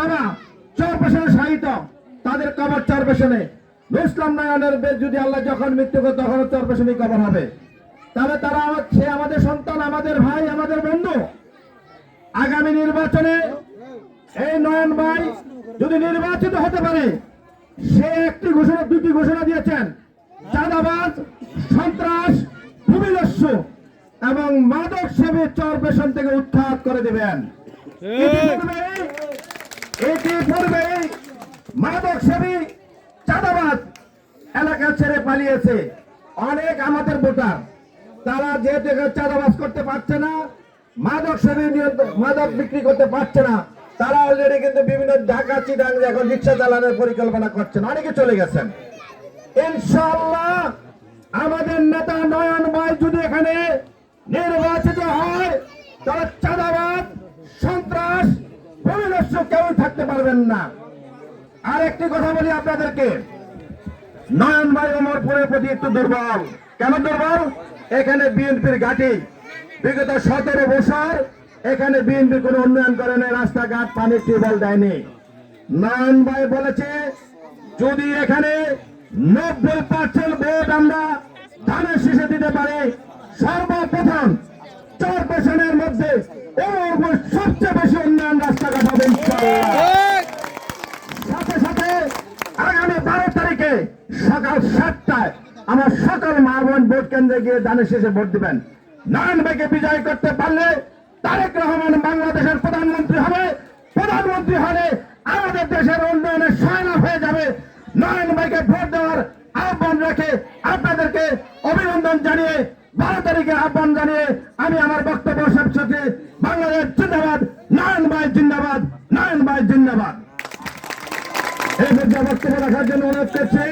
বাবা চরপেশনে শাহিত তাদের কবর চরপেশনে ইসলাম নয়নের বেদ যদি আল্লাহ যখন মৃত্যু করে তখন চরপেশনেই কবর হবে। তাহলে তারা সে আমাদের সন্তান আমাদের ভাই আমাদের বন্ধু। আগামী নির্বাচনে এই নয়ন ভাই যদি নির্বাচিত হতে পারে সে একটি ঘোষণা দুটি ঘোষণা দিয়েছেন। চাঁদাবাজ সন্ত্রাস ভূমিদস্যু এবং মাদক সেবী চরপেশন থেকে উৎখাত করে দেবেন। ইতিপূর্বে মাদক সেবী চাঁদাবাজ। এলাকা ছেড়ে পালিয়েছে। অনেক আমাদের ভোটার। তারা যেহেতু এখানে চাঁদাবাজ করতে পারছে না, মাদক সেবী মাদক বিক্রি করতে পারছে না, তারা অলরেডি কিন্তু বিভিন্ন ঢাকা চিটাং এখন রিক্সা চালানোর পরিকল্পনা করছেন। অনেকে চলে গেছেন। ইনশাল্লাহ আমাদের নেতা নয়ন ভাই যদি এখানে নির্বাচিত হয়, তারা চাঁদাবাদ ভূমিদস্যু কেউ থাকতে পারবেন না। আর একটি কথা বলি আপনাদেরকে। নয়ন ভাই ওমরপুরের প্রতি একটু দুর্বল। কেন দুর্বল? এখানে বিএনপির ঘাঁটি। বিগত সতেরো বছর এখানে বিএনপি উন্নয়ন করে নাই, রাস্তাঘাট, পানি, টিউবওয়েল দেয়নি। নয়ন ভাই বলেছে, যদি এখানে নব্বই পার্সেন্ট ভোট আমরা ধানের শীষে দিতে পারি, সর্বপ্রথম চার পেশনের মধ্যে সবচেয়ে বেশি উন্নয়ন রাস্তাঘাট হবে ইনশাআল্লাহ। সাথে সাথে আগামী বারো সকাল সাতটায় আমার সকল মা বোন ভোট কেন্দ্রে গিয়ে দানের শেষে ভোট দিবেন। নয়ন ভাইকে বিজয় করতে পারলে তারেক রহমান বাংলাদেশের প্রধানমন্ত্রী হবে। প্রধানমন্ত্রী হলে আমাদের দেশের উন্নয়নের সহায়ক হয়ে যাবে। নয়ন ভাইকে ভোট দেওয়ার আহ্বান রেখে আপনাদেরকে অভিনন্দন জানিয়ে বারো তারিখে আহ্বান জানিয়ে আমি আমার বক্তব্য শেষ বাংলাদেশ জিন্দাবাদ নয়ন ভাই জিন্দাবাদ নয়ন ভাই জিন্দাবাদ। এই মুদ্রা বক্তব্য রাখার জন্য অনুরোধ করছি।